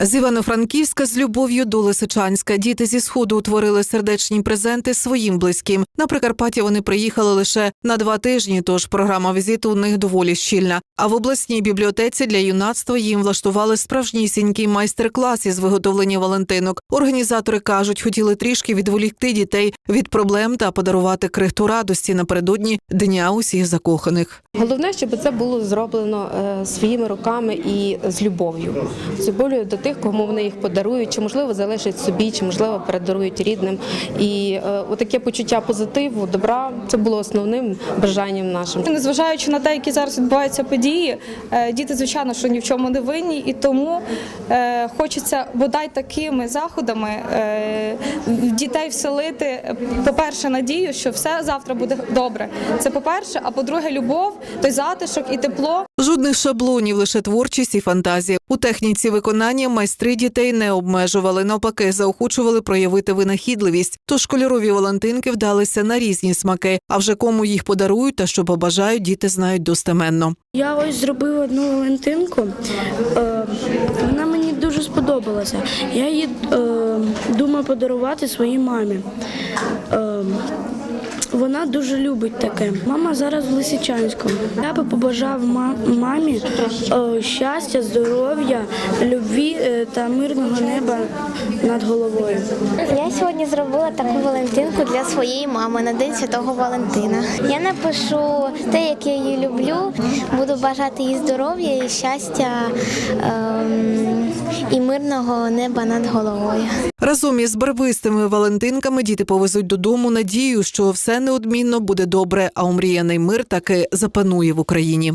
З Івано-Франківська з любов'ю до Лисичанська діти зі сходу утворили сердечні презенти своїм близьким. На Прикарпаття вони приїхали лише на два тижні, тож програма візиту у них доволі щільна. А в обласній бібліотеці для юнацтва їм влаштували справжнісінький майстер-клас із виготовлення валентинок. Організатори кажуть, хотіли трішки відволікти дітей від проблем та подарувати крихту радості напередодні дня усіх закоханих. Головне, щоб це було зроблено е, своїми руками і з любов'ю, з любов'ю до тих, кому вони їх подарують, чи можливо залишать собі, чи можливо передарують рідним. І е, отаке почуття позитиву, добра це було основним бажанням нашим. Незважаючи на те, які зараз відбуваються події, е, діти, звичайно, що ні в чому не винні, і тому е, хочеться бодай такими заходами е, в дітей вселити, е, по-перше, надію, що все завтра буде добре. Це по-перше, а по-друге, любов, той затишок і тепло. Жодних шаблонів, лише творчість і фантазія. У техніці виконання майстри дітей не обмежували, навпаки, заохочували проявити винахідливість. Тож кольорові валентинки вдалися на різні смаки. А вже кому їх подарують та що побажають, діти знають достеменно. Я ось зробила одну Валентинку. Е, Вона мені дуже сподобалася. Я її е, думаю подарувати своїй мамі. Вона дуже любить таке. Мама зараз в Лисичанську. Я би побажав мамі е, щастя, здоров'я, любві е, та мирного неба над головою. Я сьогодні зробила таку Валентинку для своєї мами на День Святого Валентина. Я напишу те, як я її люблю. Буду бажати їй здоров'я і щастя ем, і мирного неба над головою. Разом із барвистими валентинками діти повезуть додому надію, що все неодмінно буде добре, а омріяний мир таки запанує в Україні.